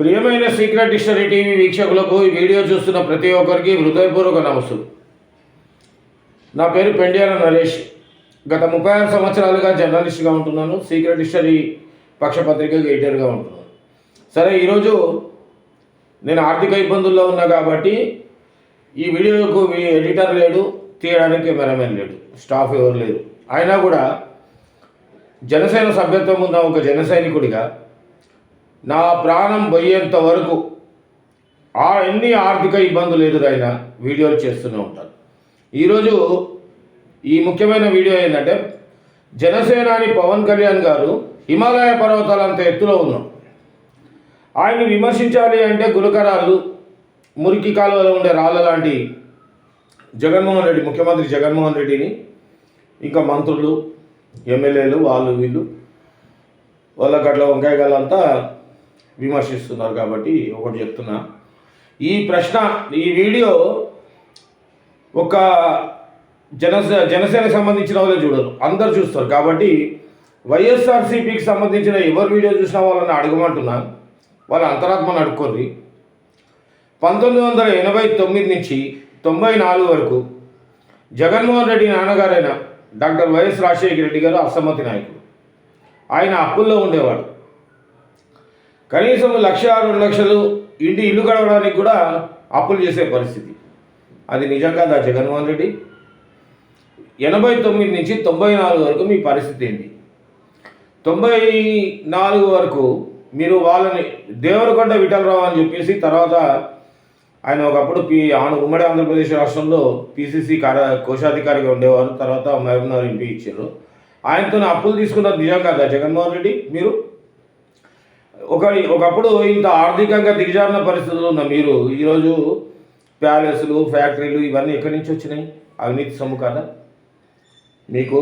ప్రియమైన secret dictionary TV వీక్షకులకు ఈ వీడియో చూస్తున్న ప్రతి ఒక్కరికి హృదయపూర్వక నమస్సులు. నా పేరు పెండియాల నరేష్. గత ముప్పై ఆరు సంవత్సరాలుగా జర్నలిస్ట్గా ఉంటున్నాను. సీక్రెట్ డిక్షనరీ పక్షపత్రిక ఎడిటర్గా ఉంటున్నాను. సరే ఈరోజు నేను ఆర్థిక ఇబ్బందుల్లో ఉన్నా కాబట్టి ఈ వీడియోకు మీ ఎడిటర్ లేడు తీయడానికి కెమెరామెన్ లేడు స్టాఫ్ ఎవరు లేరు. అయినా కూడా జనసేన సభ్యత్వం ఉన్న ఒక జన సైనికుడిగా నా ప్రాణం పోయేంత వరకు ఆ ఎన్ని ఆర్థిక ఇబ్బందులు ఎదురైన వీడియోలు చేస్తూనే ఉంటాను. ఈరోజు ఈ ముఖ్యమైన వీడియో ఏంటంటే జనసేనాని పవన్ కళ్యాణ్ గారు హిమాలయ పర్వతాలంత ఎత్తులో ఉన్నాం. ఆయన్ని విమర్శించాలి అంటే గులకరాళ్ళు మురికి కాలువలో ఉండే రాళ్ళ లాంటి జగన్మోహన్ రెడ్డి ముఖ్యమంత్రి జగన్మోహన్ రెడ్డిని ఇంకా మంత్రులు ఎమ్మెల్యేలు వాళ్ళు వీళ్ళు వాళ్ళ గట్ల వంకాయ గల్లంతా విమర్శిస్తున్నారు కాబట్టి ఒకటి చెప్తున్నా. ఈ ప్రశ్న ఈ వీడియో ఒక జన జనసేనకు సంబంధించిన వాళ్ళే చూడరు. అందరు చూస్తారు. కాబట్టి వైఎస్ఆర్సీపీకి సంబంధించిన ఎవరు వీడియో చూసినా వాళ్ళని అడగమంటున్నాను వాళ్ళ అంతరాత్మను అడుక్కోర్రి పంతొమ్మిది వందల ఎనభై తొమ్మిది నుంచి తొంభై నాలుగు వరకు జగన్మోహన్ రెడ్డి నాన్నగారైన డాక్టర్ వైఎస్ రాజశేఖర రెడ్డి గారు అసమ్మతి నాయకుడు. ఆయన అప్పుల్లో ఉండేవాడు. కనీసం లక్ష రెండు లక్షలు ఇంటి ఇల్లు కడవడానికి కూడా అప్పులు చేసే పరిస్థితి. అది నిజం కాదా జగన్మోహన్ రెడ్డి? ఎనభై తొమ్మిది నుంచి తొంభై నాలుగు వరకు మీ పరిస్థితి ఏంటి? తొంభై నాలుగు వరకు మీరు వాళ్ళని దేవరకొండ విఠలరావు అని చెప్పేసి తర్వాత ఆయన ఒకప్పుడు పి ఆమె ఉమ్మడి ఆంధ్రప్రదేశ్ రాష్ట్రంలో పిసిసి కార్య కోశాధికారిగా ఉండేవారు. తర్వాత మహబూబ్నగర్ ఎంపీ ఇచ్చారు. ఆయనతో అప్పులు తీసుకున్నారు నిజం కాదా జగన్మోహన్ రెడ్డి? మీరు? ఒక ఒకప్పుడు ఇంత ఆర్థికంగా దిగజారిన పరిస్థితులు ఉన్న మీరు ఈరోజు ప్యాలెస్లు ఫ్యాక్టరీలు ఇవన్నీ ఎక్కడి నుంచి వచ్చినాయి? అవినీతి సొమ్ము కదా? మీకు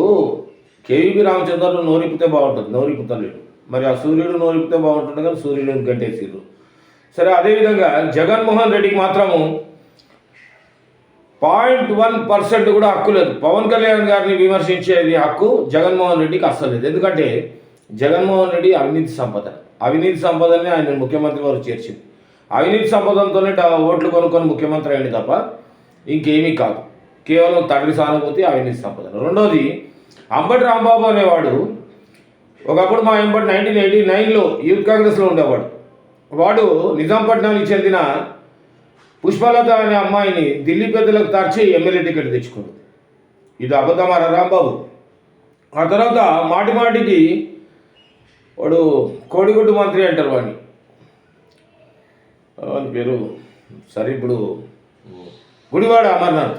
కేవీపీ రామచంద్రుడు నోరిపితే బాగుంటుంది నోరిపుతలేడు. మరి ఆ సూర్యుడు నోరిపితే బాగుంటుంది కానీ సూర్యుడు గంటేసిర్రు సరే అదేవిధంగా జగన్మోహన్ రెడ్డికి మాత్రము పాయింట్ వన్ పర్సెంట్ కూడా హక్కు లేదు. పవన్ కళ్యాణ్ గారిని విమర్శించేది హక్కు జగన్మోహన్ రెడ్డికి అస్సలు లేదు. ఎందుకంటే జగన్మోహన్ రెడ్డి అవినీతి సంపద. అవినీతి సంపదనే ఆయన ముఖ్యమంత్రి వారు చేర్చింది. అవినీతి సంపదంతోనే ఓట్లు కొనుక్కొని ముఖ్యమంత్రి అయింది తప్ప ఇంకేమీ కాదు. కేవలం తండ్రి సానుభూతి అవినీతి సంపద రెండోది అంబటి రాంబాబు అనేవాడు ఒకప్పుడు మా ఎంబటి నైన్టీన్ ఎయిటీ నైన్లో యూత్ కాంగ్రెస్లో ఉండేవాడు. వాడు నిజాంపట్నానికి చెందిన పుష్పలత అనే అమ్మాయిని ఢిల్లీ పెద్దలకు తార్చి ఎమ్మెల్యే టికెట్ తెచ్చుకుంది ఇది అబద్ధమారా రాంబాబు. ఆ తర్వాత మాటి మాటికి వాడు కోడిగుడ్డు మంత్రి అంటారు వాడిని. వాని పేరు సరే ఇప్పుడు గుడివాడ అమర్నాథ్.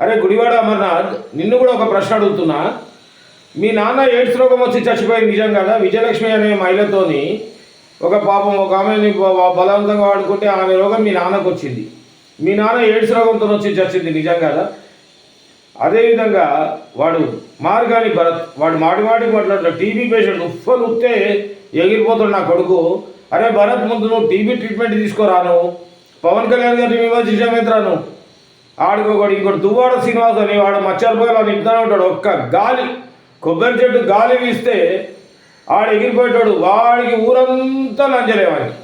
అరే గుడివాడ అమర్నాథ్ నిన్ను కూడా ఒక ప్రశ్న అడుగుతున్నా. మీ నాన్న ఎయిడ్స్ రోగం వచ్చి చచ్చిపోయింది నిజం కదా? విజయలక్ష్మి అనే మహిళతోని ఒక పాపం ఒక ఆమెని బలవంతంగా వాడుకుంటే ఆమె రోగం మీ నాన్నకు వచ్చింది. మీ నాన్న ఎయిడ్స్ రోగంతో వచ్చి చచ్చింది నిజం కదా? అదేవిధంగా వాడు మార్గాని భరత్. వాడు మాటి మాటికి మాట్లాడుతున్న టీబీ పేషెంట్ ఉఫ్ఫలు ఉత్తే ఎగిరిపోతాడు నా కొడుకు. అరే భరత్ ముందు నువ్వు టీబీ ట్రీట్మెంట్ తీసుకోరాను. పవన్ కళ్యాణ్ గారిని విమర్శించమేంద్రాను. ఆడుకోకూడదు ఇంకోటి. దువ్వాడ శ్రీనివాస్ అని వాడు మచ్చరిపోయేలా నింపుతానే ఉంటాడు. ఒక్క గాలి కొబ్బరి చెట్టు గాలి వీస్తే ఆడు ఎగిరిపోయేటాడు. వాడికి ఊరంతా లంచలేవాడికి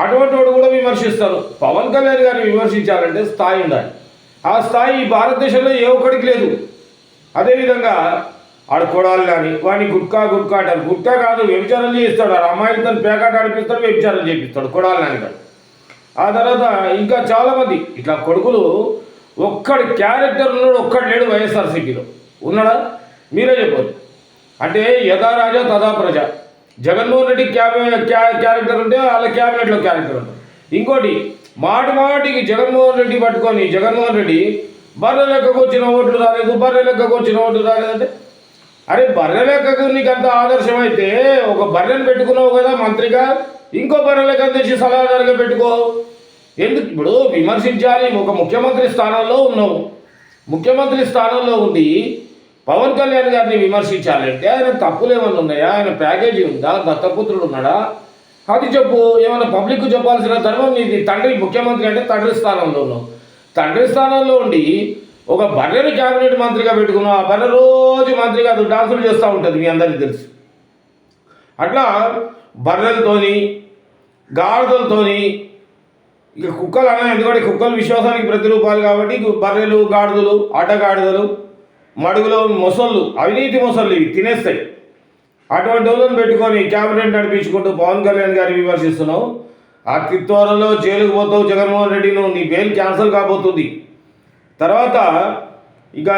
అటువంటి వాడు కూడా విమర్శిస్తారు. పవన్ కళ్యాణ్ గారిని విమర్శించాలంటే స్థాయి ఉండాలి. ఆ స్థాయి భారతదేశంలో ఏ ఒక్కడికి లేదు. అదేవిధంగా ఆడ కొడాలి కానీ వాడిని గుట్కా గుట్కా అంటారు. గుట్కా కాదు వ్యభిచారం చేయిస్తాడు. ఆ అమ్మాయిలతో పేకాట ఆడిపిస్తాడు వ్యభిచారం చేపిస్తాడు కొడాలి నాని గారు ఆ తర్వాత ఇంకా చాలామంది ఇట్లా కొడుకులు ఒక్కడి క్యారెక్టర్ ఉన్నాడు ఒక్కడు లేడు వైఎస్ఆర్సీపీలో. ఉన్నాడా? మీరే చెప్పారు అంటే యథా రాజా తదా ప్రజ. జగన్మోహన్ రెడ్డి క్యాబినెట్ క్యారెక్టర్ ఉంటే వాళ్ళ క్యాబినెట్లో క్యారెక్టర్ ఉంటుంది. ఇంకోటి మాటి మాటికి జగన్మోహన్ రెడ్డి పట్టుకొని జగన్మోహన్ రెడ్డి బర్రె లెక్కకు వచ్చిన ఓట్లు రాలేదు బర్రె లెక్కకు వచ్చిన ఓట్లు రాలేదంటే? అరే బర్రె లెక్కకు నీకు అంత ఆదర్శం అయితే ఒక బర్రెను పెట్టుకున్నావు కదా మంత్రిగా ఇంకో బర్రె లెక్క తెచ్చి సలహాదారుగా పెట్టుకో. ఎందుకు? ఇప్పుడు విమర్శించాలి ఒక ముఖ్యమంత్రి స్థానంలో ఉన్నావు. ముఖ్యమంత్రి స్థానంలో ఉండి పవన్ కళ్యాణ్ గారిని విమర్శించాలంటే ఆయన తప్పులు ఏమైనా ఉన్నాయా? ఆయన ప్యాకేజీ ఉందా? దత్తపుత్రుడు ఉన్నాడా? అది చెప్పు ఏమైనా పబ్లిక్ చెప్పాల్సిన ధర్మం నీది. తండ్రి ముఖ్యమంత్రి అంటే తండ్రి స్థానంలో ఉన్నావు. తండ్రి స్థానంలో ఉండి ఒక బర్రెని క్యాబినెట్ మంత్రిగా పెట్టుకున్నావు ఆ బర్రె రోజు మంత్రిగా అది డాన్సులు చేస్తూ ఉంటుంది మీ అందరికీ తెలుసు. అట్లా బర్రెలతోని గాడిదలతోని ఇక కుక్కలు అన్నా ఎందుకంటే కుక్కలు విశ్వాసానికి ప్రతిరూపాలు కాబట్టి బర్రెలు గాడిదలు అటగాడిదలు మడుగులో మొసళ్ళు అవినీతి మొసళ్ళు ఇవి తినేస్తాయి. అటువంటి వాళ్ళని పెట్టుకొని క్యాబినెట్ నడిపించుకుంటూ పవన్ కళ్యాణ్ గారిని విమర్శిస్తున్నావు. ఆ త్వరలో జైలుకు పోతావు జగన్మోహన్ రెడ్డి నువ్వు నీ బెయిల్ క్యాన్సిల్ కాబోతుంది. తర్వాత ఇక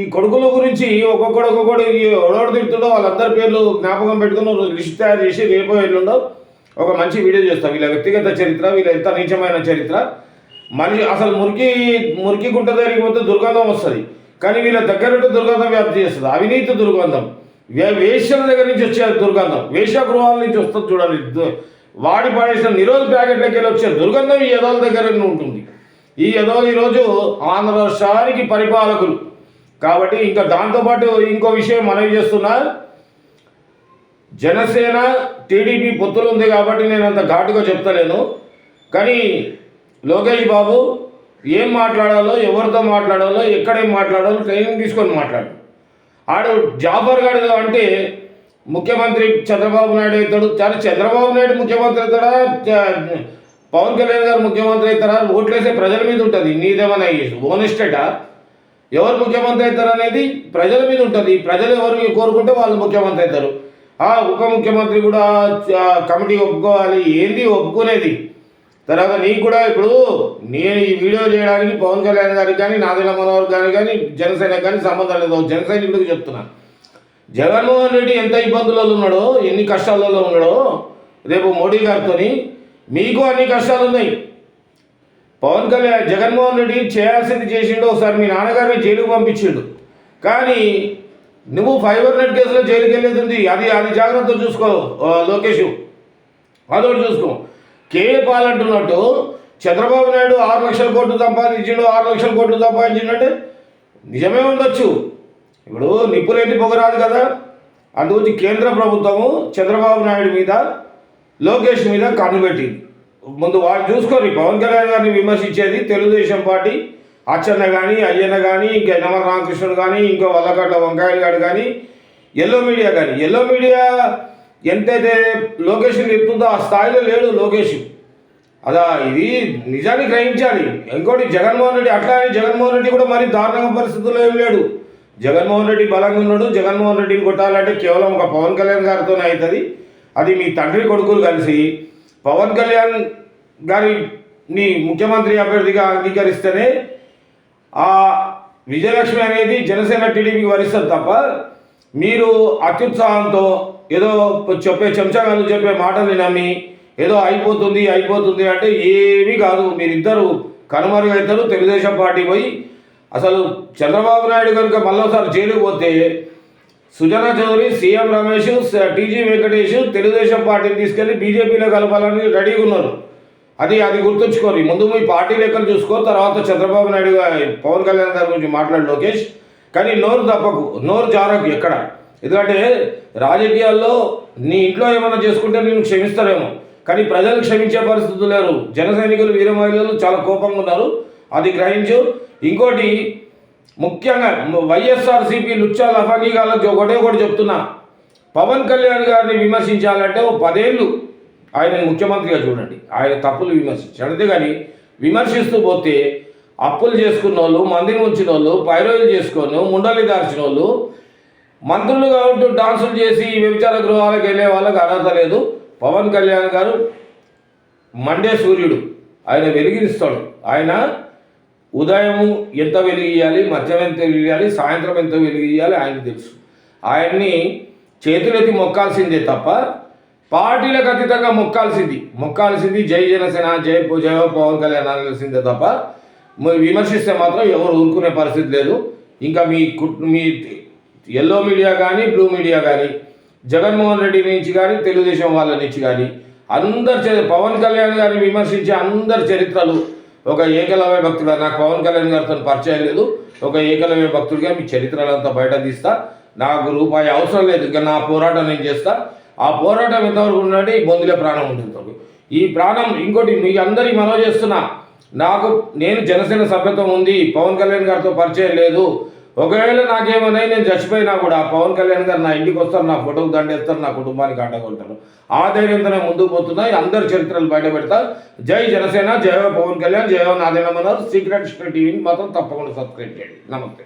ఈ కొడుకుల గురించి ఒక్కొక్కడు ఒక్కొక్కడు ఎవడోడు తిడుతుండో వాళ్ళందరి పేర్లు జ్ఞాపకం పెట్టుకుని లిస్ట్ తయారు చేసి రేపు ఎల్లుండో ఒక మంచి వీడియో చేస్తాం. వీళ్ళ వ్యక్తిగత చరిత్ర వీళ్ళ ఎంత నీచమైన చరిత్ర. మనిషి అసలు మురికి మురికి గుంట దగ్గరికి పోతే దుర్గంధం వస్తుంది. కానీ వీళ్ళ దగ్గర ఉంటే దుర్గంధం వ్యాప్తి చేస్తుంది. అవినీతి దుర్గంధం. వే వేష్యల దగ్గర నుంచి వచ్చే దుర్గంధం. వేష గృహాల నుంచి వస్తుంది చూడాలి వాడి పడేసిన నిరోధ ప్యాకెట్లకి వెళ్ళి వచ్చే దుర్గంధం ఈ యదోల దగ్గర ఉంటుంది. ఈ యదోలు ఈరోజు ఆంధ్ర రాష్ట్రానికి పరిపాలకులు. కాబట్టి ఇంకా దాంతోపాటు ఇంకో విషయం మనవి చేస్తున్నా. జనసేన టీడీపీ పొత్తులు ఉంది కాబట్టి నేను అంత ఘాటుగా చెప్తలేను. కానీ లోకేష్ బాబు ఏం మాట్లాడాలో ఎవరితో మాట్లాడాలో ఎక్కడేం మాట్లాడాలో ట్రైనింగ్ తీసుకొని మాట్లాడు. ఆడు జాఫర్ గారు అంటే ముఖ్యమంత్రి చంద్రబాబు నాయుడు అవుతాడు. చాలా చంద్రబాబు నాయుడు ముఖ్యమంత్రి అవుతాడా? పవన్ కళ్యాణ్ గారు ముఖ్యమంత్రి అవుతారా? ఓట్లేసే ప్రజల మీద ఉంటుంది. నీదేమన్నా ఓనెస్టేటా ఎవరు ముఖ్యమంత్రి అవుతారు అనేది ప్రజల మీద ఉంటుంది. ప్రజలు ఎవరు కోరుకుంటే వాళ్ళు ముఖ్యమంత్రి అవుతారు. ఆ ఉప ముఖ్యమంత్రి కూడా కమిటీ ఒప్పుకోవాలి. ఏంది ఒప్పుకునేది? తర్వాత నీకు కూడా ఇప్పుడు నేను ఈ వీడియో చేయడానికి పవన్ కళ్యాణ్ గారికి కానీ నాదెల మనోహర్ గారికి కానీ జనసేన కానీ సంబంధం లేదు. జన చెప్తున్నాను జగన్మోహన్ రెడ్డి ఎంత ఇబ్బందులలో ఉన్నాడో ఎన్ని కష్టాలలో ఉన్నాడో రేపు మోడీ గారితోని మీకు అన్ని కష్టాలు ఉన్నాయి పవన్ కళ్యాణ్ జగన్మోహన్ రెడ్డి చేయాల్సింది చేసిండు ఒకసారి మీ నాన్నగారిని జైలుకు పంపించిండు. కానీ నువ్వు ఫైబర్ నెట్ కేసులో జైలుకి వెళ్ళేది ఉంది. అది అది జాగ్రత్త చూసుకో ఆ, లోకేష్. అదొకటి చూసుకో. కేఏ పాల్ అంటున్నట్టు చంద్రబాబు నాయుడు ఆరు లక్షల కోట్లు సంపాదించిండు ఆరు లక్షల కోట్లు సంపాదించినట్టు నిజమే ఉండొచ్చు. ఇప్పుడు నిప్పులేటి పొగరాదు కదా? అందుగురించి కేంద్ర ప్రభుత్వము చంద్రబాబు నాయుడు మీద లోకేష్ మీద కన్ను పెట్టింది. ముందు వాళ్ళు చూసుకోరు పవన్ కళ్యాణ్ గారిని విమర్శించేది తెలుగుదేశం పార్టీ అచ్చన్న కానీ అయ్యన్న కానీ ఇంకా యనమల రామకృష్ణుడు కానీ ఇంకో వల్లగడ్డ వంకాయలు గారు కానీ ఎల్లో మీడియా కానీ ఎల్లో మీడియా ఎంతైతే లోకేష్ని చెప్తుందో ఆ స్థాయిలో లేడు లోకేష్. అదా ఇది నిజాన్ని గ్రహించాలి. ఇంకోటి జగన్మోహన్ రెడ్డి అట్లా జగన్మోహన్ రెడ్డి కూడా మరి దారుణంగా పరిస్థితుల్లో ఏం లేడు. జగన్మోహన్ రెడ్డి బలంగా ఉన్నాడు జగన్మోహన్ రెడ్డిని కొట్టాలంటే కేవలం ఒక పవన్ కళ్యాణ్ గారితోనే అవుతుంది. అది మీ తండ్రి కొడుకులు కలిసి పవన్ కళ్యాణ్ గారిని ముఖ్యమంత్రి అభ్యర్థిగా అంగీకరిస్తేనే ఆ విజయలక్ష్మి అనేది జనసేన టీడీపీకి వరిస్తారు తప్ప మీరు అత్యుత్సాహంతో ఏదో చెప్పే చెంచాగాలు చెప్పే మాటల్ని నమ్మి ఏదో అయిపోతుంది అయిపోతుంది అంటే ఏమీ కాదు. మీరిద్దరు కనుమరుగవుతారు తెలుగుదేశం పార్టీ పోయి అసలు చంద్రబాబు నాయుడు కనుక మళ్ళీసారి జైలుకు పోతే సుజనా చౌదరి సీఎం రమేష్ టీజీ వెంకటేష్ తెలుగుదేశం పార్టీని తీసుకెళ్ళి బీజేపీలో కలపాలని రెడీగా ఉన్నారు. అది అది గుర్తుంచుకోరు ముందు మీ పార్టీ లెక్కలు చూసుకో తర్వాత చంద్రబాబు నాయుడు పవన్ కళ్యాణ్ గారి గురించి మాట్లాడు లోకేష్. కానీ నోరు తప్పకు నోరు జారకు ఎక్కడ? ఎందుకంటే రాజకీయాల్లో నీ ఇంట్లో ఏమైనా చేసుకుంటే నేను క్షమిస్తారేమో. కానీ ప్రజలు క్షమించే పరిస్థితులు లేరు. జన సైనికులు వీర మహిళలు చాలా కోపంగా ఉన్నారు. అది గ్రహించు. ఇంకోటి ముఖ్యంగా వైఎస్ఆర్సీపీ లుచ్చా లఫానీగాళ్ళకి ఒకటే ఒకటి చెప్తున్నా. పవన్ కళ్యాణ్ గారిని విమర్శించాలంటే ఓ పదేళ్ళు ఆయన ముఖ్యమంత్రిగా చూడండి. ఆయన తప్పులు విమర్శించాడు అంతేగాని విమర్శిస్తూ పోతే అప్పులు చేసుకున్న వాళ్ళు మందిని ఉంచిన వాళ్ళు పైరోలు చేసుకొని ముండలి దాల్చిన వాళ్ళు మంత్రులుగా ఉంటూ డాన్సులు చేసి వ్యభిచార గృహాలకు వెళ్ళే వాళ్ళకి అర్హత లేదు. పవన్ కళ్యాణ్ గారు మండే సూర్యుడు. ఆయన వెలిగిస్తాడు. ఆయన ఉదయం ఎంత వెలిగియాలి మధ్యం ఎంత వెలిగియాలి సాయంత్రం ఎంత వెలిగియాలి ఆయనకు తెలుసు. ఆయన్ని చేతులెత్తి మొక్కాల్సిందే తప్ప పార్టీలకు అతీతంగా మొక్కాల్సింది. మొక్కాల్సింది జై జనసేన జై జయ పవన్ కళ్యాణ్ అనాల్సిందే తప్ప విమర్శిస్తే మాత్రం ఎవరు ఊరుకునే పరిస్థితి లేదు. ఇంకా మీ కుట్ మీ ఎల్లో మీడియా కానీ బ్లూ మీడియా కానీ జగన్మోహన్ రెడ్డి నుంచి కానీ తెలుగుదేశం వాళ్ళ నుంచి కానీ అందరి చరి- పవన్ కళ్యాణ్ గారిని విమర్శించే అందరి చరిత్రలు ఒక ఏకలవ్య భక్తుడు నాకు పవన్ కళ్యాణ్ గారితో పరిచయం లేదు. ఒక ఏకలవ్య భక్తుడిగా మీ చరిత్రలంతా బయట తీస్తా. నాకు రూపాయి అవసరం లేదు ఇంకా నా పోరాటం నేను చేస్తా. ఆ పోరాటం ఎంతవరకు ఉందంటే ఈ బొందులే ప్రాణం ఉంటుంది ఈ ప్రాణం ఇంకోటి మీ అందరికీ మనవి చేస్తున్నా. నాకు నేను జనసేన సభ్యత్వం ఉంది పవన్ కళ్యాణ్ గారితో పరిచయం లేదు. ఒకవేళ నాకేమైనా నేను చచ్చిపోయినా కూడా పవన్ కళ్యాణ్ గారు నా ఇంటికి వస్తారు నా ఫోటోకి దండేస్తారు నా కుటుంబానికి అడ్డగొంటారు ఆ ధైర్యంతోనే ముందుకు పోతున్నాయి అందరి చరిత్రలు బయట జై జనసేన జయ పవన్ కళ్యాణ్ జయ నాదేనమన్నారు సీక్రెట్ టీవీని మాత్రం తప్పకుండా సబ్స్క్రైబ్ చేయండి. నమస్తే.